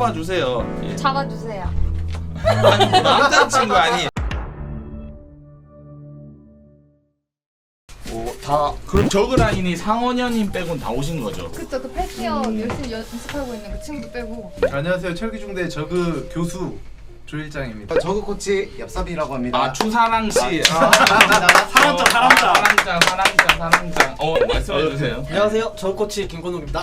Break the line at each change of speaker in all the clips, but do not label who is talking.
잡아주세요. 예.
잡아주세요.
아니 남자친구 아니. 오, 다 그럼 저그 라인이 상원현님 빼곤 다 오신 거죠?
그쵸 그 패티어 열심히 연습하고 있는 그 친구도 빼고
안녕하세요. 철기중대 저그 교수 조일장입니다.
저그 코치 엽섭이라고 합니다.
아 추사랑 씨. 아,
사람장
사랑장 사랑장 사랑장 사랑장. 어 말씀해 주세요.
안녕하세요. 전 코치 김건욱입니다.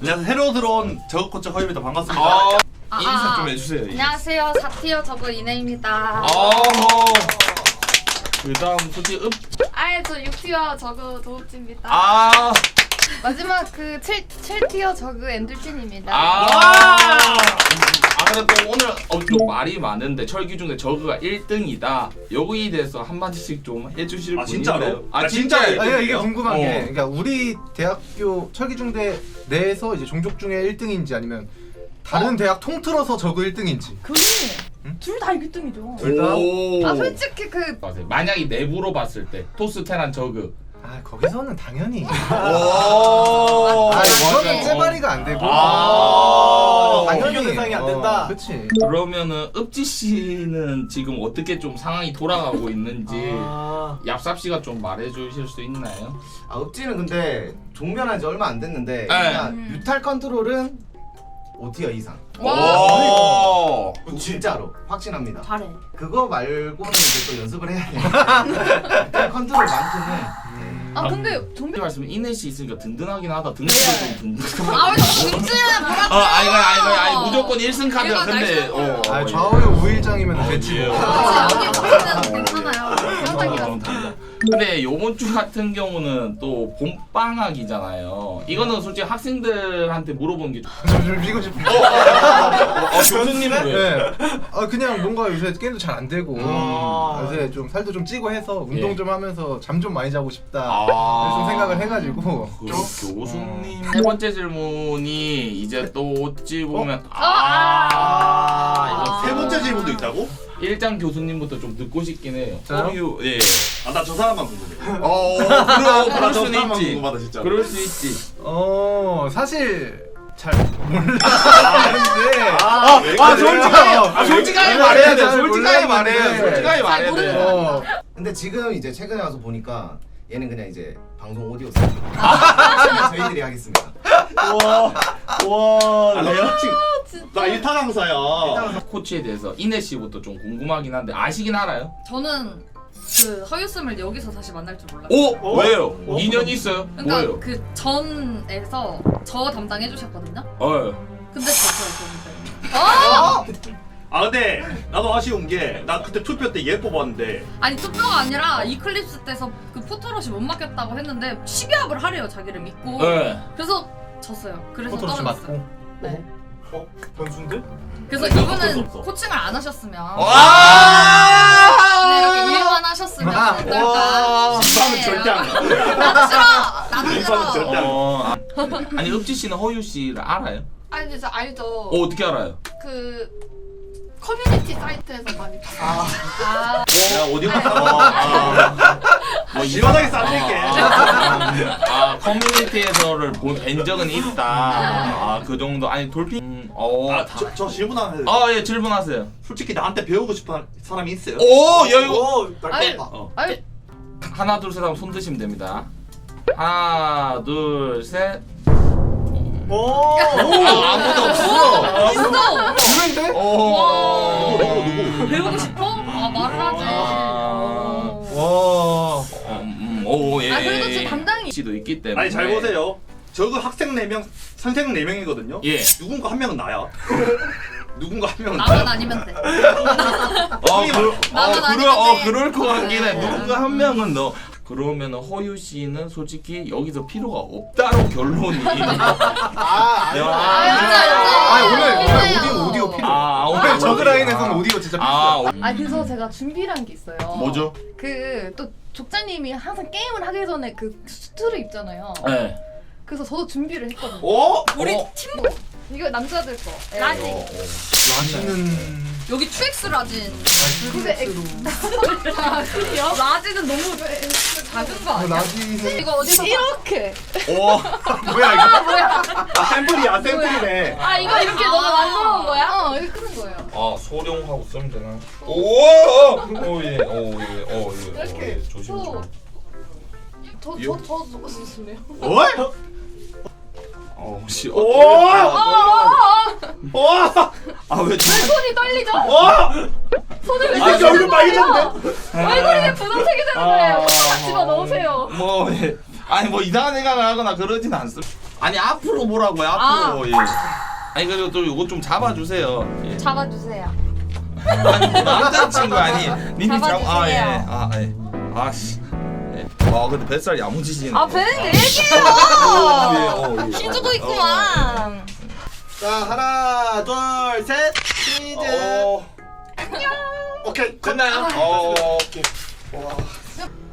안녕하세요. 새로 들어온 저그 코치 허입니다. 반갑습니다.
어
아,
인사
아.
좀 해주세요.
안녕하세요 사티어 저그 이내입니다.
어허. 그다음 솔직히 읍.
아예 저 6티어 저그 도읍지입니다.
아.
마지막 그 7, 7티어 저그 엔들핀입니다.
아. 아 근데 또 오늘 어, 좀 말이 많은데 철기 중에 저그가 1등이다. 여기에 대해서 한 마디씩 좀 해주실
아,
분이
진짜로?
있나요? 아
아,
진짜요?
진짜요?
아, 이게 궁금한
어.
게, 그러니까 우리 대학교 철기중대 내에서 이제 종족 중에 1등인지 아니면 다른
어?
대학 통틀어서 저그 1등인지.
그게
응?
둘다 1등이죠.
둘 다?
오.
아 솔직히 그
맞아요. 만약에 내부로 봤을 때 토스 테란 저그.
아 거기서는 당연히.
오.
아 이거는. 째바리가 안 되고.
아.
당연히
비교 대상이 안 된다.
어, 그치.
그러면은 읍지 씨는 지금 어떻게 좀 상황이 돌아가고 있는지
아,
얍삽 씨가 좀 말해주실 수 있나요?
아, 읍지는 근데 종변한 지 얼마 안 됐는데
네.
일단 뮤탈 컨트롤은 5티어 이상.
오.
진짜로 확신합니다.
잘해.
그거 말고는 이제 또 연습을 해야 돼요. 뮤탈 컨트롤만큼은
아 근데
정비 말씀 이내 씨 있으니까 든든하긴 하다. 등수도 좀 든든.
아왜 김치는 뭐라고?
어, 아이고 아이고 아이고 무조건 1승 카드야.
얘가
근데
날씬한
어.
아 좌우에 우일장이면 됐지.
예.
뭐.
아, 여기 보이면 괜찮아요.
어,
상당히가.
근데 요번 주 같은 경우는 또 봄방학이잖아요. 이거는 솔직히 학생들한테 물어보는 게.
좀, 좀 이거 싶어.
어, 교수님은 왜?
네. 아 그냥 뭔가 요새 게임도 잘 안 되고
아.
요새 좀 살도 좀 찌고 해서 운동
예.
좀 하면서 잠 좀 많이 자고 싶다.
아.
좀 생각을 해가지고
그 교수님 세 번째 질문이 이제 또 어찌 보면
아.
아, 이거
세 번째 질문도 있다고?
일장 교수님부터 좀 듣고 싶긴 해요.
저요?
서유 예.
아, 나 저 사람만 궁금해.
어, 그럼 그럴
나저
수는
사람만
있지.
궁금하다, 진짜.
그럴 수 있지.
어 사실 잘 몰랐는데
아, 왜
아,
그래?
솔직하게,
아,
아,
왜
솔직하게? 말해야 돼.
잘
솔직하게 말해야 돼.
몰랐는데.
솔직하게 말해야 돼.
어,
근데 지금 이제 최근에 와서 보니까 얘는 그냥 이제 방송 오디오 쓰고 아~ 저희들이 하겠습니다.
와, 와,
아,
나 코칭.
진짜.
나 일타 강사야.
코치에 대해서 이내 씨부터 좀 궁금하긴 한데 아시긴 알아요?
저는 그 허유스을 여기서 다시 만날 줄 몰랐어요.
오, 왜요? 인연이 있어요?
그러니까
뭐예요?
그 전에서 저 담당해 주셨거든요.
어.
근데 졌어요, 저한테.
아, 근데 나도 아쉬운 게, 나 그때 투표 때 얘 뽑았는데,
아니 투표가 아니라 이클립스 때서 그 포토롯이 못 맡겼다고 했는데 12합을 하래요, 자기를 믿고.
네.
그래서 졌어요. 그래서
포토로스
떨어졌어요.
맞고
네.
어? 변수인데?
그래서
어쩔 수
이분은
없어.
코칭을 안 하셨으면
와!
네, 이렇게 일만 하셨으면
아,
어떨까?
나는
싶네요.
절대 안 가.
나도 싫어. 나도 싫어.
절대 안 가.
어. 아. 아니 읍지 씨는 허유 씨를 알아요?
아니 진짜 알죠.
어, 어떻게 알아요?
그 커뮤니티 사이트에서 많이 봤어요.
아,
야, 어디 갔다
어,
와.
아.
뭐, 시원하게 싸드릴게.
아 커뮤니티에서를 본 적은 있다. 아 그 정도 아니 돌핀. 음, 어.
아, 저, 저 질문 하나 해도 돼?
아예 질문하세요.
솔직히 나한테 배우고 싶은 사람이 있어요?
오, 야 이거
오,
아니,
날
어.
아니
하나 둘 셋 하면 손 드시면 됩니다. 하나 둘 셋.
오.
아, 아무도 없어.
있어.
오.
누구, 누구?
배우고 싶어? 아 말을 하지.
아.
어.
와.
음, 오 예.
아 그래도
예,
제
예.
담당 이
씨도 있기 때문에.
아니, 잘 보세요. 저그 학생 4명, 선생 4명이거든요?
예.
누군가 한 명은 나야. 누군가 한 명은
나만
나야.
아니면 돼.
어, 그, 어,
나만
그러,
아니면
어
돼.
그럴 것 같긴 해.
네.
누군가 한 명은 너. 그러면 허유 씨는 솔직히 여기서 필요가 없다로 결론이.
아,
네.
아,
진짜, 진짜.
아 오늘 오늘
필요해요.
오디오 오디오 필요.
아,
오늘
오늘
저그 라인에서는 오디오 진짜 필요.
아, 오-
아 그래서 제가 준비를 한게 있어요.
뭐죠?
그 또 족자님이 항상 게임을 하기 전에 그 수트를 입잖아요.
네.
그래서 저도 준비를 했거든요.
어?
우리
어.
팀
이거 남자들 거.
라지.
어, 어.
라지는
여기 2X 라진.
근데
라진은 너무 작은 거
어,
아니야?
라지는
이거 어디서 봐?
이렇게.
오 뭐야 이거? 아 샘플이야 샘플이네.
아 이거 이렇게 너가 만들어 온 거야? 어 이렇게 크는 거예요.
아 소룡하고 쓰면 되나? 오오예 오예 오예
이렇게.
조심 좀.
저저저 저거 쓰세요.
어이?
어 씨.
오! 오!
아왜
손이 떨리죠?
오!
손을 왜
아, 얼굴 빨개졌는데?
얼굴이 왜 분홍색이 되는 거예요?
아.
집어 넣으세요.
뭐 예. 아니 뭐 이상한 생각을 하거나 그러진 않습니다. 아니 앞으로 보라고요 앞으로. 예. 아니 그리고 또 이거 좀 잡아주세요. 예.
잡아주세요.
아니 뭐 남자친구 아니 님이 잡. 아. 예. 아 예. 아씨. 예. 아 근데 뱃살 야무지시네.
아벤
예,
얘기해요.
어, 예.
힘주고 있구만.
자 하나 둘셋 시즌.
어.
오케이
됐나요? 어 오케이.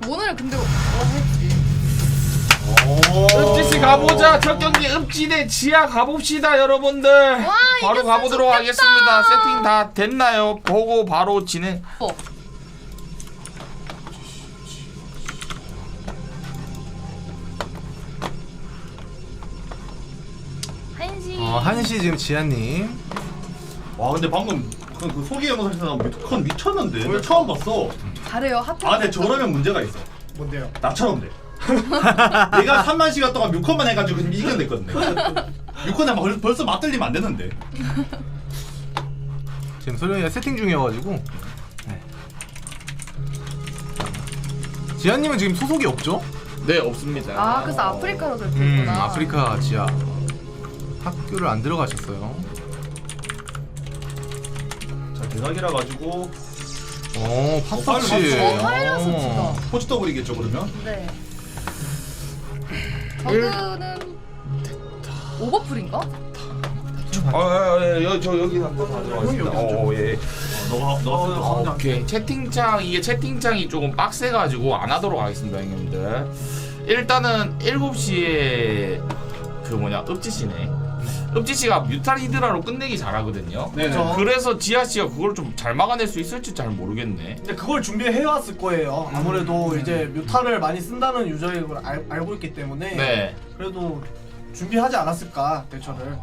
오늘 근데
읍지씨 가보자 첫 경기 읍지대 지하 가봅시다 여러분들 바로
이겼으면
가보도록
좋겠다.
하겠습니다 세팅 다 됐나요? 보고 바로 진행
어. 한시.
어, 한시 지금 지한님
와 근데 방금 그, 그 소개 영상에서 컨 미쳤는데 나 처음 봤어.
잘해요 하트.
아 근데 저러면 문제가 있어.
뭔데요?
나처럼 돼. 내가 3만 시간 동안 뮤컨만 해가지고 지금 이겨냈거든요. 뮤컨에 벌, 벌써 맞들리면 안 되는데.
지금 소령이가 세팅 중이어가지고 네. 지한님은 지금 소속이 없죠?
네 없습니다
아 그래서 아프리카로
음
결정했구나.
아프리카 지하 학교를 안 들어가셨어요
자 대박이라 가지고.
어
어,
파이러스 치다.
포치 더블이겠죠 그러면?
네. 저그는 오버풀인가?
아저 여기 한번 가져가겠습니다. 어, 예.
어, 너가 너가
어, 오케이. 채팅창 이게 채팅창이 조금 빡세가지고 안 하도록 하겠습니다 형님들. 일단은 7시에 그 뭐냐 읍지씨네 읍지 씨가 뮤탈 히드라로 끝내기 잘하거든요.
네네.
그래서 지아 씨가 그걸 좀 잘 막아낼 수 있을지 잘 모르겠네.
근데 그걸 준비해 왔을 거예요.
음.
아무래도 이제 뮤타를 많이 쓴다는 유저의 걸 알, 알고 있기 때문에
네.
그래도 준비하지 않았을까 대처를.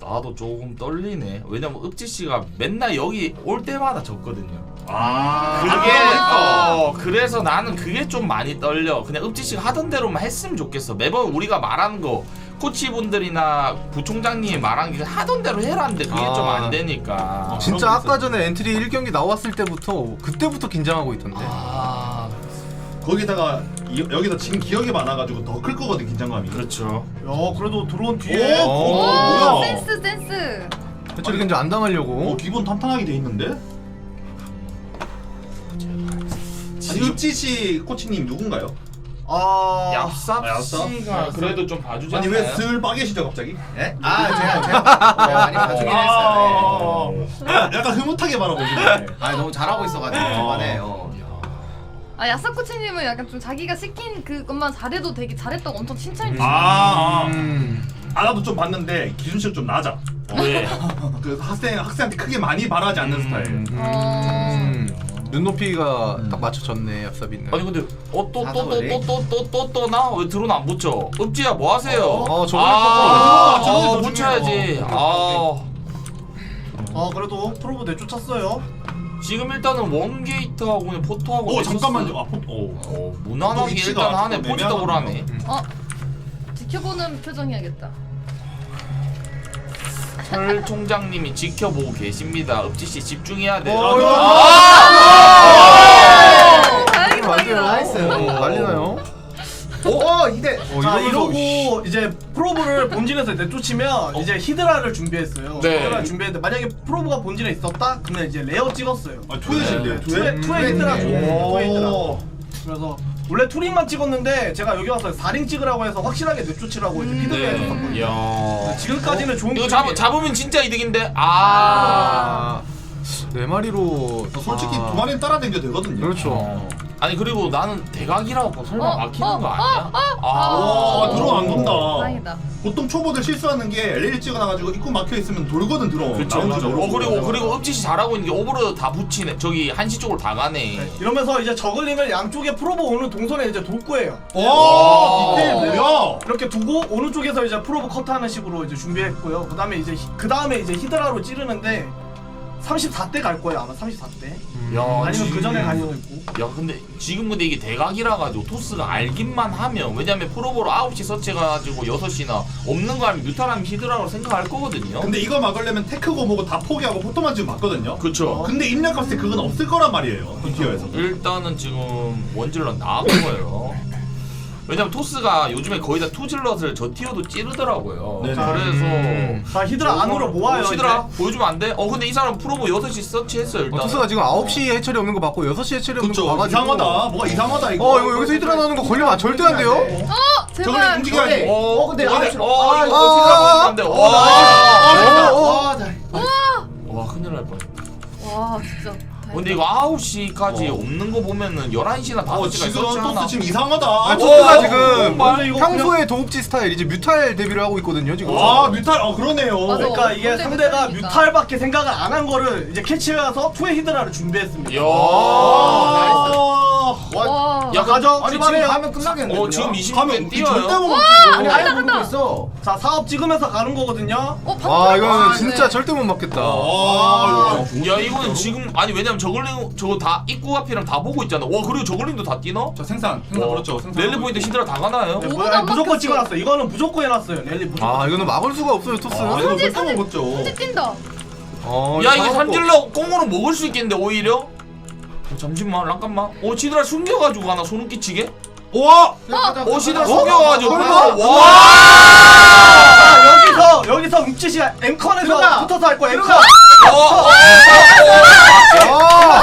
나도 조금 떨리네. 왜냐면 읍지 씨가 맨날 여기 올 때마다 졌거든요.
아.
그게
아,
어 그래서 나는 그게 좀 많이 떨려. 그냥 읍지 씨가 하던 대로만 했으면 좋겠어. 매번 우리가 말하는 거 코치분들이나 부총장님이 말하는 게 하던 대로 해라는데 그게
아.
좀 안 되니까
진짜
그런 게
아까 전에 엔트리 1경기 나왔을 때부터 그때부터 긴장하고 있던데
아
거기다가 이, 여기다 지금 기억이 많아가지고 더 클 거거든 긴장감이.
그렇죠
야 그래도 들어온 뒤에
오,
어,
오,
어, 뭐야?
센스 센스.
대처리 견제 안 당하려고
어 기본 탄탄하게 돼 있는데. 아니 읍지시 코치님 누군가요?
아
얍삽 씨가 그래도 좀 봐주지
아니
않나요?
왜슬 빠개시죠 갑자기?
예? 아 제가 제가 네, 많이 봐주긴 했어요. 네.
아, 약간 흐뭇하게 바라보시네.
아 너무 잘하고 있어가지고 초반에 어.
아 야사 코치님은 약간 좀 자기가 시킨 그것만 잘해도 되게 잘했다고 엄청 칭찬해 주시고.
아, 아,
음.
아 나도 좀 봤는데 기준치가 좀 낮아.
왜?
그 학생 학생한테 크게 많이 바라지 않는 스타일.
음. 눈높이가 딱 맞춰졌네 얍삽이는
아니 근데 어또또또
사소리?
또또또또또 나? 왜 드론 안 붙여? 읍지야 뭐 하세요?
어, 저번에
아,
컸잖아. 저번에
아, 붙여야지
아아 그래도 프로브 내쫓았어요.
지금 일단은 원 게이트하고 그냥 포토하고
오
했었어요.
잠깐만요. 아, 포, 오.
어, 무난하게
위치가
일단 하네 포지 더블 하네
어 지켜보는 표정이야겠다.
철 총장님이 지켜보고 계십니다 읍지씨 집중해야 돼
어,
아!
다행이다.
맞아요
나이스.
난리나요?
오 이대.
어,
자
이러면서
이러고 이제 프로브를 본진에서 내쫓으면 이제 히드라를 준비했어요.
네.
히드라를 준비했는데 만약에 프로브가 본진에 있었다? 그러면 이제 레어 찍었어요.
아
네.
투엣?
투에 투에 히드라 줘. 투에 히드라.
오.
그래서 원래 투링만 찍었는데 제가 여기 와서 4링 찍으라고 해서 확실하게 내쫓으라고 이제 피드백 해줬었거든요.
네. 이야
지금까지는 좋은
이거
기록이에요.
잡, 잡으면 진짜 이득인데 아
아, 네 마리로
솔직히
아,
두 마리는 따라다녀도 되거든요.
그렇죠
어. 아니 그리고 나는 대각이라고 설마
어,
막히는
어,
거 아니야? 아,
와 드론 안 돈다.
다행이다.
보통 초보들 실수하는 게 LL 찍어놔가지고 입구 막혀 있으면 돌거든 드론.
그쵸
나온
맞아. 줄어
모르고.
그리고 그리고 읍지시 잘하고 있는 게 오버로드 다 붙이네 저기 한시 쪽으로 다 가네
이러면서 이제 저글링을 양쪽에 프로브 오는 동선에 이제 돌 거예요.
와 디테일 뭐야?
이렇게 두고 어느 쪽에서 이제 프로브 컷하는 식으로 이제 준비했고요. 그다음에 이제 그 다음에 이제 히드라로 찌르는데 34대 갈 거예요 아마 34대.
야
아니면
지금-
그 전에 갈 수도 있고.
야 근데 지금 근데 이게 대각이라 가지고 토스가 알기만 하면 왜냐면 프로보로 9시 서치해가지고 6시나 없는 거 아니면 뮤탈하면 히드라고 생각할 거거든요
근데 이거 막으려면 테크고 뭐고 다 포기하고 포토만 지금 맞거든요.
그쵸
근데 때 그건 없을 거란 말이에요. 이 티어에서.
일단은 지금 원질럿 나간 거예요 왜냐면 토스가 요즘에 거의 다 투질럿을 저 티어도 찌르더라고요
네네.
그래서
자 히드라 안으로 모아요.
히드라 보여주면 안 돼? 어 근데 이 사람 프로보 6시 서치했어 일단
어, 토스가 지금 9시에 해철이 없는 거 맞고 6시에 해철이 없는 거
그쵸
봐가지고
이상하다. 뭐가 이상하다 이거.
어 이거 여기서 히드라 나오는 거 걸리면 절대 안 돼요
어
저걸
제발.
움직여야지.
어,
어, 근데
어,
아홉 시로-
어,
아,
이거
아,
보면 안 돼.
아,
와,
어,
와, 나.
와, 큰일 날 뻔.
와 진짜.
근데 이거 9시까지
어.
없는 거 보면은 11시나 5시가
어 지금
있었잖아.
토스 지금 이상하다.
아,
어,
토스가
어,
지금
정말
이거
평소의 도읍지 스타일 이제 뮤탈 데뷔를 하고 있거든요 지금
아 뮤탈 어 그러네요.
맞아.
그러니까 이게
근데
상대가
뮤탈이니까.
뮤탈밖에 생각을 안 한 거를 이제 캐치해서 투의 히드라를 준비했습니다.
야.
아,
와.
야,
가죠.
아니 지금
출발해요.
가면 끝나겠는데.
어, 지금 20분
가면
뛰어요.
절대 못 먹지.
아니
와,
아예
간다,
모르고
간다.
있어.
자 사업 찍으면서 가는 거거든요.
어 방금.
와 이거는
아,
진짜
네.
절대 못 맞겠다
아,
야, 이거는 지금 아니 왜냐면 저글링 저거 다 입구 앞이랑 다 보고 있잖아. 와, 그리고 저글링도 다 뛰나?
저 생산 생산
와,
그렇죠. 생산.
랠리 포인트 히드라 다 가나요?
네,
안
아니, 무조건
바뀌었어.
찍어놨어. 이거는 무조건 해놨어요. 랠리 무조건.
아 이거는 막을 수가 없어요 토스는
아, 이거
사진,
절대
사진.
못 먹죠.
진짜 뛴다.
어,
야,
잡아먹고.
삼질러 꽁으로 먹을 수 있겠는데 오히려? 어, 잠시만, 잠깐만. 어, 지드라 숨겨가지고 가나 소름 끼치게?
와.
어, 지드라 숨겨가지고.
설마?
와!
자 여기서 여기서 묵지시 앵커에서
들어가.
붙어서 할 거야. 앵커.
어, 어, 어,
아,
아,